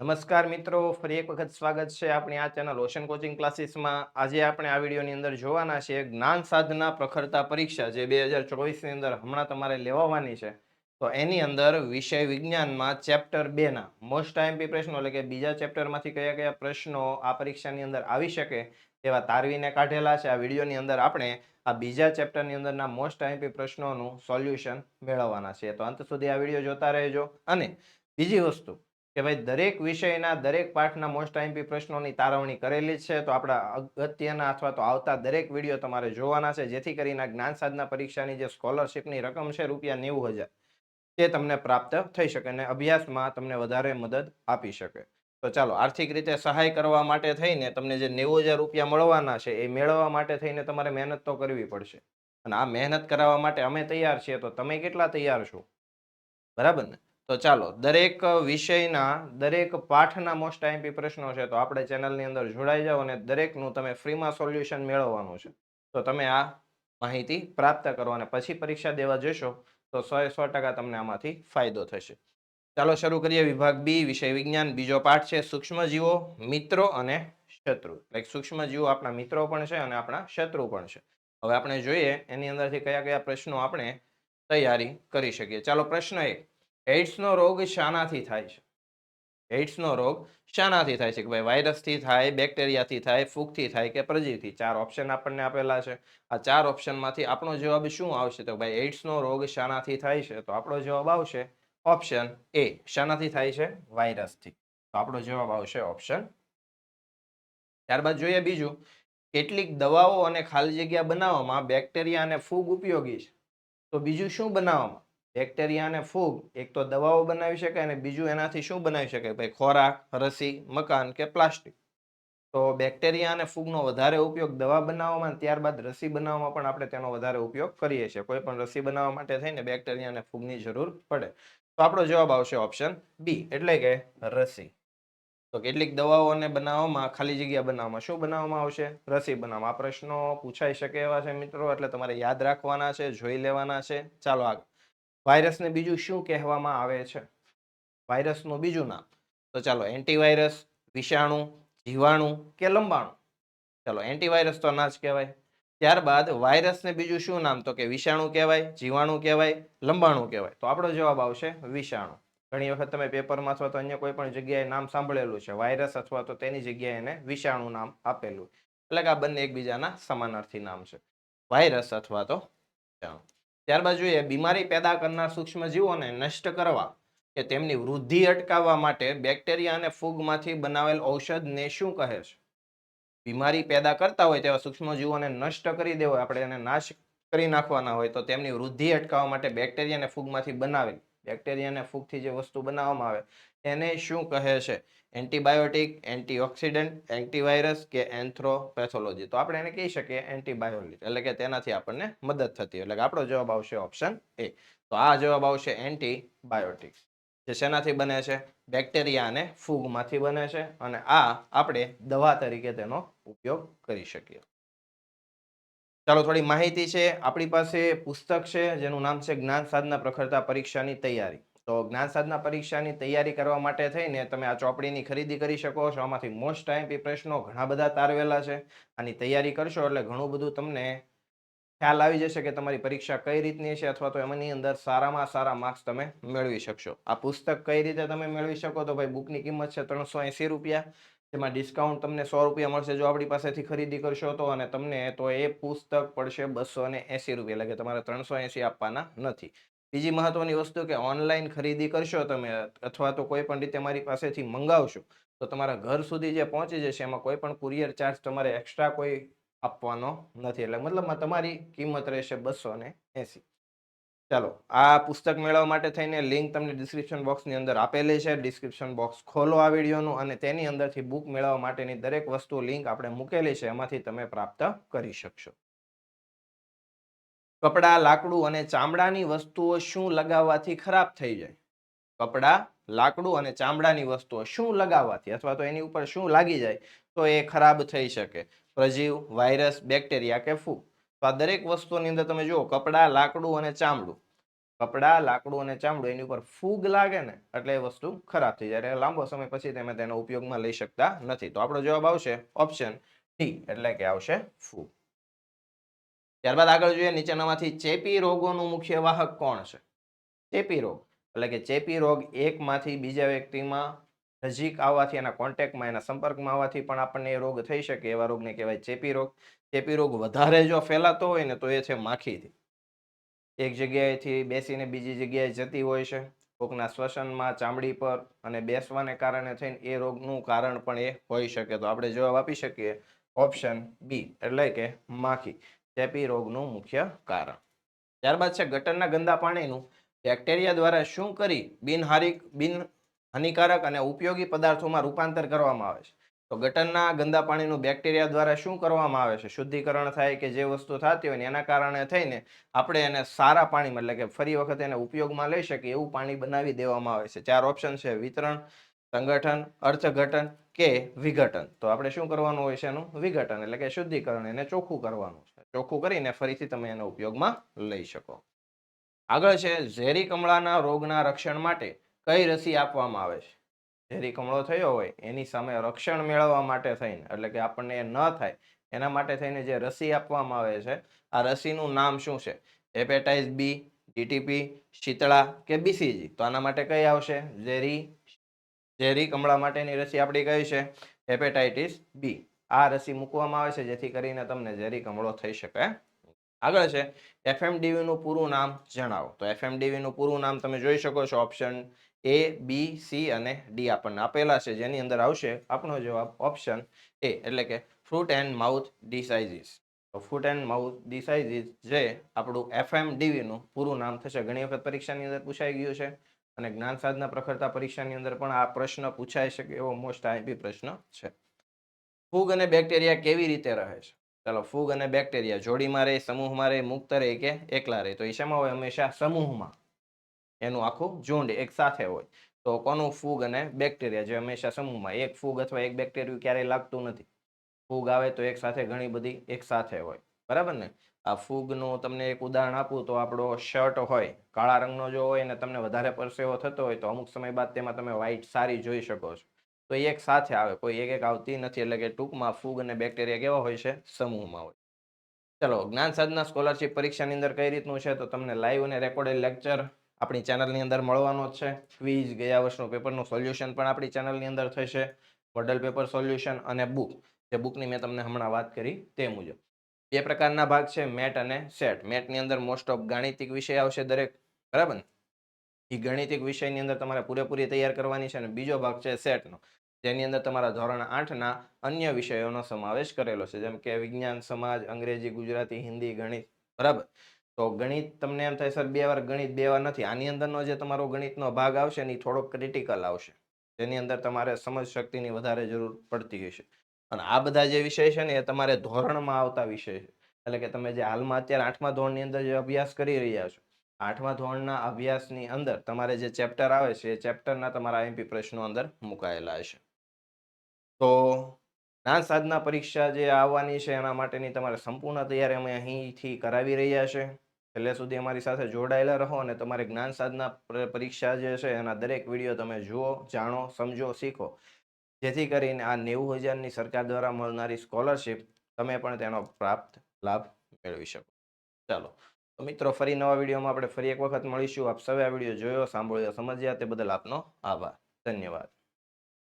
નમસ્કાર મિત્રો, ફરી એક વખત સ્વાગત છે આપણી આ ચેનલ ઓશન કોચિંગ ક્લાસીસમાં આજે આપણે આ વિડીયોની અંદર જોવાના છે જ્ઞાન સાધના પ્રખરતા પરીક્ષા જે બે હજાર ચોવીસની અંદર હમણાં તમારે લેવાવાની છે. તો એની અંદર વિષય વિજ્ઞાનમાં ચેપ્ટર બેના મોસ્ટ આઈએમપી પ્રશ્નો એટલે કે બીજા ચેપ્ટરમાંથી કયા કયા પ્રશ્નો આ પરીક્ષાની અંદર આવી શકે તેવા તારવીને કાઢેલા છે. આ વિડીયોની અંદર આપણે આ બીજા ચેપ્ટરની અંદરના મોસ્ટ આઈએમપી પ્રશ્નોનું સોલ્યુશન મેળવવાના છે તો અંત સુધી આ વીડિયો જોતા રહેજો. અને બીજી વસ્તુ કે ભાઈ દરેક વિષયના, દરેક પાઠના મોસ્ટ આઈમ્પી પ્રશ્નોની તારવણી કરેલી છે, તો આપણા અગત્યના અથવા તો આવતા દરેક વીડિયો તમારે જોવાના છે, જેથી કરીને જ્ઞાન સાધના પરીક્ષાની જે સ્કોલરશિપની રકમ છે, રૂપિયા નેવું હજાર તે તમને પ્રાપ્ત થઈ શકે અને અભ્યાસમાં તમને વધારે મદદ આપી શકે. તો ચાલો, આર્થિક રીતે સહાય કરવા માટે થઈને તમને જે નેવું હજાર રૂપિયા મળવાના છે, એ મેળવવા માટે થઈને તમારે મહેનત તો કરવી પડશે. અને આ મહેનત કરાવવા માટે અમે તૈયાર છીએ, તો તમે કેટલા તૈયાર છો? બરાબર ને? તો ચાલો, દરેક વિષયના, દરેક પાઠના મોસ્ટ આઈમ્પી પ્રશ્નો છે, તો આપણે ચેનલની અંદર જોડાઈ જાઓ અને દરેકનું તમે ફ્રીમાં સોલ્યુશન મેળવવાનું છે. તો તમે આ માહિતી પ્રાપ્ત કરો અને પછી પરીક્ષા દેવા જશો, તો સો સો ટકા તમને આમાંથી ફાયદો થશે. ચાલો, શરૂ કરીએ વિભાગ બી, વિષય વિજ્ઞાન. બીજો પાઠ છે, સૂક્ષ્મજીવો, મિત્રો અને શત્રુ. લાઈક સૂક્ષ્મજીવો આપણા મિત્રો પણ છે અને આપણા શત્રુ પણ છે. હવે આપણે જોઈએ એની અંદરથી કયા કયા પ્રશ્નો આપણે તૈયારી કરી શકીએ. ચાલો, પ્રશ્ન એક. એઇડ્સનો રોગ શાનાથી થાય છે. એઇડ્સનો રોગ શાનાથી થાય છે કે ભાઈ વાયરસથી થાય, બેક્ટેરિયાથી થાય, ફૂગથી થાય કે પ્રજીવથી ચાર ઓપ્શન આપણને આપેલા છે. આ ચાર ઓપ્શનમાંથી આપણો જવાબ શું આવશે? તો ભાઈ એઇડ્સનો રોગ શાનાથી થાય છે. તો આપણો જવાબ આવશે ઓપ્શન એ, શાનાથી થાય છે, વાયરસથી. તો આપણો જવાબ આવશે ઓપ્શન ત્યારબાદ જોઈએ બીજું. કેટલીક દવાઓ અને ખાલી જગ્યા બનાવવામાં બેક્ટેરિયા અને ફૂગ ઉપયોગી છે. તો બીજું શું બનાવવામાં? બેક્ટેરિયા અને ફૂગ, એક તો દવાઓ બનાવી શકાય અને બીજું એનાથી શું બનાવી શકાય ભાઈ ખોરાક, રસી, મકાન કે પ્લાસ્ટિક. તો બેક્ટેરિયા અને ફૂગનો વધારે ઉપયોગ દવા બનાવવામાં ત્યારબાદ રસી બનાવવામાં પણ આપણે તેનો વધારે ઉપયોગ કરીએ છીએ. કોઈ પણ રસી બનાવવા માટે થઈને બેક્ટેરિયા અને ફૂગની જરૂર પડે. તો આપણો જવાબ આવશે ઓપ્શન બી, એટલે કે રસી. તો કેટલીક દવાઓને બનાવવામાં, ખાલી જગ્યા બનાવવામાં શું બનાવવામાં આવશે? રસી બનાવવામાં. આ પ્રશ્નો પૂછાઈ શકે એવા છે મિત્રો, એટલે તમારે યાદ રાખવાના છે, જોઈ લેવાના છે. ચાલો આગળ. વાયરસને બીજું શું કહેવામાં આવે છે? વાયરસનું બીજું નામ. તો ચાલો, એન્ટીવાયરસ, વિષાણુ, જીવાણુ કે લંબાણુ? ચાલો, એન્ટીવાયરસ તો ના જ કહેવાય. ત્યારબાદ વાયરસને બીજું શું નામ? તો કે વિષાણુ કહેવાય, જીવાણુ કહેવાય, લંબાણુ કહેવાય. તો આપણો જવાબ આવશે વિષાણુ. ઘણી વખત તમે પેપરમાં અથવા તો અન્ય કોઈ પણ જગ્યાએ નામ સાંભળેલું છે, વાયરસ અથવા તો તેની જગ્યાએ એને વિષાણુ નામ આપેલું. એટલે કે આ બંને એકબીજાના સમાનાર્થી નામ છે. વાયરસ અથવા તો વિષાણુ. ત્યારબાદ જોઈએ, બીમારી પેદા કરનાર સૂક્ષ્મજીવોને નષ્ટ કરવા કે તેમની વૃદ્ધિ અટકાવવા માટે બેક્ટેરિયા અને ફૂગમાંથી બનાવેલ ઔષધને શું કહે છે? બીમારી પેદા કરતા હોય તેવા સૂક્ષ્મજીવોને નષ્ટ કરી દેવો, આપણે એને નાશ કરી નાખવાના હોય તો તેમની વૃદ્ધિ અટકાવવા માટે બેક્ટેરિયા અને ફૂગમાંથી બનાવેલ, બેક્ટેરિયા અને ફૂગથી જે વસ્તુ બનાવવામાં આવે એને શું કહે છે? એન્ટીબાયોટિક એન્ટીઓક્સિડન્ટ એન્ટીવાયરસ કે એન્થ્રોપેથોલોજી તો આપણે એને કહી શકીએ એન્ટીબાયોટિક એટલે કે તેનાથી આપણને મદદ થતી એટલે કે આપણો જવાબ આવશે ઓપ્શન એ તો આ જવાબ આવશે એન્ટીબાયોટિક્સ જે શેનાથી બને છે? બેક્ટેરિયા અને ફૂગમાંથી બને છે. અને આ આપણે દવા તરીકે તેનો ઉપયોગ કરી શકીએ. ચાલો, થોડી માહિતી છે. આપણી પાસે પુસ્તક છે, જેનું નામ છે જ્ઞાન સાધના પ્રખરતા પરીક્ષાની તૈયારી. તો જ્ઞાન સાધના પરીક્ષાની તૈયારી કરવા માટે થઈને તમે આ ચોપડીની ખરીદી કરી શકો છો. આમાંથી મોસ્ટ આઈમ્પી પ્રશ્નો ઘણા બધા તારવેલા છે. આની તૈયારી કરશો એટલે ઘણું બધું તમને ખ્યાલ આવી જશે કે તમારી પરીક્ષા કઈ રીતની છે અથવા તો એમની અંદર સારામાં સારા માર્ક્સ તમે મેળવી શકશો. આ પુસ્તક કઈ રીતે તમે મેળવી શકો તો ભાઈ બુકની કિંમત છે ત્રણસો એંસી રૂપિયા. જેમાં ડિસ્કાઉન્ટ તમને સો રૂપિયા મળશે જો આપણી પાસેથી ખરીદી કરશો તો અને તમને તો એ પુસ્તક પડશે બસો અને એંસી રૂપિયા. એટલે કે તમારે ત્રણસો એંસી આપવાના નથી. બીજી મહત્વની વસ્તુ કે ઓનલાઈન ખરીદી કરશો તમે, અથવા તો કોઈ પણ રીતે મારી પાસેથી મંગાવશો, તો તમારા ઘર સુધી જે પહોંચી જશે, એમાં કોઈ પણ કુરિયર ચાર્જ તમારે એક્સ્ટ્રા કોઈ આપવાનો નથી. એટલે મતલબમાં તમારી કિંમત રહેશે બસો ને એંસી. ચાલો, આ પુસ્તક મેળવવા માટે થઈને લિંક તમને ડિસ્ક્રિપ્શન બોક્સની અંદર આપેલી છે. ડિસ્ક્રિપ્શન બોક્સ ખોલો આ વિડીયોનું અને તેની અંદરથી બુક મેળવવા માટેની દરેક વસ્તુ લિંક આપણે મૂકેલી છે. એમાંથી તમે પ્રાપ્ત કરી શકશો. કપડાં, લાકડું અને ચામડાની વસ્તુઓ શું લગાવવાથી ખરાબ થઈ જાય? કપડાં, લાકડું અને ચામડાની વસ્તુઓ શું લગાવવાથી અથવા તો એની ઉપર શું લાગી જાય, તો એ ખરાબ થઈ શકે. પ્રજીવ, વાયરસ, બેક્ટેરિયા કે ફૂગ. તો આ દરેક વસ્તુની અંદર તમે જુઓ, કપડાં, લાકડું અને ચામડું. કપડાં, લાકડું અને ચામડું એની ઉપર ફૂગ લાગે ને, એટલે એ વસ્તુ ખરાબ થઈ જાય. એટલે લાંબો સમય પછી તમે તેનો ઉપયોગમાં લઈ શકતા નથી. તો આપણો જવાબ આવશે ઓપ્શન ડી, એટલે કે આવશે ફૂગ. ત્યારબાદ આગળ જોઈએ, નીચેનામાંથી ચેપી રોગોનું મુખ્ય વાહક કોણ છે? ચેપી રોગ, એટલે કે ચેપી રોગ એકમાંથી બીજા વ્યક્તિમાં નજીક આવવાથી એના કોન્ટેક્ટમાં એના સંપર્કમાં આવવાથી પણ આપણને એ રોગ થઈ શકે. એવા રોગને કહેવાય ચેપી રોગ. ચેપી રોગ વધારે જો ફેલાતો હોય ને તો એ છે માખીથી. એક જગ્યાએથી બેસીને બીજી જગ્યાએ જતી હોય છે. કોકના શ્વસનમાં ચામડી પર અને બેસવાને કારણે થઈને એ રોગનું કારણ પણ એ હોઈ શકે. તો આપણે જવાબ આપી શકીએ, ઓપ્શન બી, એટલે કે માખી. ચેપી રોગનું મુખ્ય કારણ. ત્યારબાદ છે ગટરના ગંદા પાણીનું. બેક્ટેરિયા દ્વારા શું કરી બિનહારિક બિન હાનિકારક અને ઉપયોગી પદાર્થોમાં રૂપાંતર કરવામાં આવે છે? તો ગટરના ગંદા પાણીનું બેક્ટેરિયા દ્વારા શું કરવામાં આવે છે? શુદ્ધિકરણ થાય કે જે વસ્તુ થતી હોય એના કારણે થઈને આપણે એને સારા પાણીમાં, એટલે કે ફરી વખત એને ઉપયોગમાં લઈ શકીએ એવું પાણી બનાવી દેવામાં આવે છે. ચાર ઓપ્શન છે વિતરણ, સંગઠન, અર્થઘટન કે વિઘટન. તો આપણે શું કરવાનું હોય છે એનું? વિઘટન, એટલે કે શુદ્ધિકરણ, એને ચોખ્ખું કરવાનું છે. ચોખ્ખું કરીને ફરીથી તમે એનો ઉપયોગમાં લઈ શકો. આગળ છે, ઝેરી કમળાના રોગના રક્ષણ માટે કઈ રસી આપવામાં આવે છે? ઝેરી કમળો થયો હોય, એની સામે રક્ષણ મેળવવા માટે થઈને, એટલે કે આપણને એ ન થાય, એના માટે થઈને જે રસી આપવામાં આવે છે, આ રસીનું નામ શું છે? હેપેટાઇસ બી ડીટીપી શીતળા કે બીસીજી તો આના માટે કઈ આવશે? ઝેરી ઝેરી કમળા માટેની રસી આપણી કઈ છે? Hepatitis B. આ રસી મૂકવામાં આવે છે, જેથી કરીને તમને ઝેરી કમળો થઈ શકે. આગળ છે એફએમડીવી નું પૂરું નામ જણાવો. તો એફએમડીવી નું પૂરું નામ તમે જોઈ શકો છો ઓપ્શન એ બી સી અને ડી આપણને આપેલા છે. જેની અંદર આવશે આપણો જવાબ ઓપ્શન એ એટલે કે ફ્રૂટ એન્ડ માઉથ ડિસાઇઝિસ તો ફ્રૂટ એન્ડ માઉથ ડિસાઇઝિસ જે આપણું એફએમડીવી નું પૂરું નામ થશે. ઘણી વખત પરીક્ષાની અંદર પૂછાઈ ગયું છે અને જ્ઞાન સાધના પ્રખરતા પરીક્ષાની અંદર પણ આ પ્રશ્ન પૂછાઈ શકે એવો મોસ્ટ આઈપી પ્રશ્ન છે. ફૂગ અને બેક્ટેરિયા કેવી રીતે રહે છે? ચાલો, ફૂગ અને બેક્ટેરિયા જોડીમાં રહે, સમૂહમાં રહે, મુક્ત રહે કે એકલા રહે? તો એ શેમાં હોય? હંમેશા સમૂહમાં. એનું આખું ઝુંડ એક સાથે હોય. તો કોનું ફૂગ અને બેક્ટેરિયા જે હંમેશા સમૂહમાં? એક ફૂગ અથવા એક બેક્ટેરિયું ક્યારેય લાગતું નથી. ફૂગ આવે તો એક સાથે ઘણી બધી એક સાથે હોય. બરાબર ને? આ ફૂગનું તમને એક ઉદાહરણ આપું તો આપણો શર્ટ હોય, કાળા રંગનો જો હોય ને તમને વધારે પરસેવો થતો હોય તો અમુક સમય બાદ તેમાં તમે વ્હાઇટ સારી જોઈ શકો છો. તો એ એક સાથે આવે. કોઈ એક એક આવતી નથી એટલે કે ટૂંકમાં ફૂગ અને બેક્ટેરિયા કેવા હોય છે? સમૂહમાં હોય. ચલો, જ્ઞાન સાધના સ્કોલરશિપ પરીક્ષાની અંદર કઈ રીતનું છે? તો તમને લાઈવ અને રેકોર્ડેડ લેક્ચર આપણી ચેનલની અંદર મળવાનો જ છે. ક્વિઝ ગયા વર્ષનું પેપરનું સોલ્યુશન પણ આપણી ચેનલની અંદર થશે. મોડલ પેપર સોલ્યુશન અને બુક જે બુકની મેં તમને હમણાં વાત કરી તે મુજબ. બે પ્રકારના ભાગ છે, મેટ અને સેટ. મેટની અંદર મોસ્ટ ઓફ ગાણિતિક વિષય આવશે દરેક. બરાબર ને? એ ગણિતિક વિષયની અંદર તમારે પૂરેપૂરી તૈયાર કરવાની છે અને બીજો ભાગ છે સેટનો. જેની અંદર તમારા ધોરણ આઠના અન્ય વિષયોનો સમાવેશ કરેલો છે. જેમ કે વિજ્ઞાન, સમાજ, અંગ્રેજી, ગુજરાતી, હિન્દી, ગણિત, બરાબર? તો ગણિત તમને એમ થાય, સર, બે વાર ગણિત, બે વાર નથી. આની અંદરનો જે તમારો ગણિતનો ભાગ આવશે ને એ થોડો ક્રિટિકલ આવશે. જેની અંદર તમારે સમજ શક્તિની વધારે જરૂર પડતી હશે અને આ બધા જે વિષય છે ને એ તમારે ધોરણમાં આવતા વિષય છે. એટલે કે તમે જે હાલમાં અત્યારે આઠમા ધોરણની અંદર જે અભ્યાસ કરી રહ્યા છો આઠમા ધોરણના અભ્યાસની અંદર તમારે જે ચેપ્ટર આવે છે, એ ચેપ્ટરના તમારા આઈએમપી પ્રશ્નો અંદર મુકાયેલા હશે. તો જ્ઞાન સાધના પરીક્ષા જે આવવાની છે, એના માટેની તમારે સંપૂર્ણ તૈયારી અમે અહીંથી કરાવી રહ્યા છે. છેલ્લે સુધી અમારી સાથે જોડાયેલા રહો અને તમારે જ્ઞાન સાધના પરીક્ષા જે છે, એના દરેક વીડિયો તમે જુઓ, જાણો, સમજો, શીખો. જેથી કરીને આ નેવું હજારની સરકાર દ્વારા મળનારી સ્કોલરશિપ તમે પણ તેનો પ્રાપ્ત લાભ મેળવી શકો. ચાલો મિત્રો, ફરી નવા વિડીયોમાં આપણે ફરી એક વખત મળીશું. આપ સૌએ આ વીડિયો જોયો, સાંભળ્યો, સમજ્યા તે બદલ આપનો આભાર. ધન્યવાદ.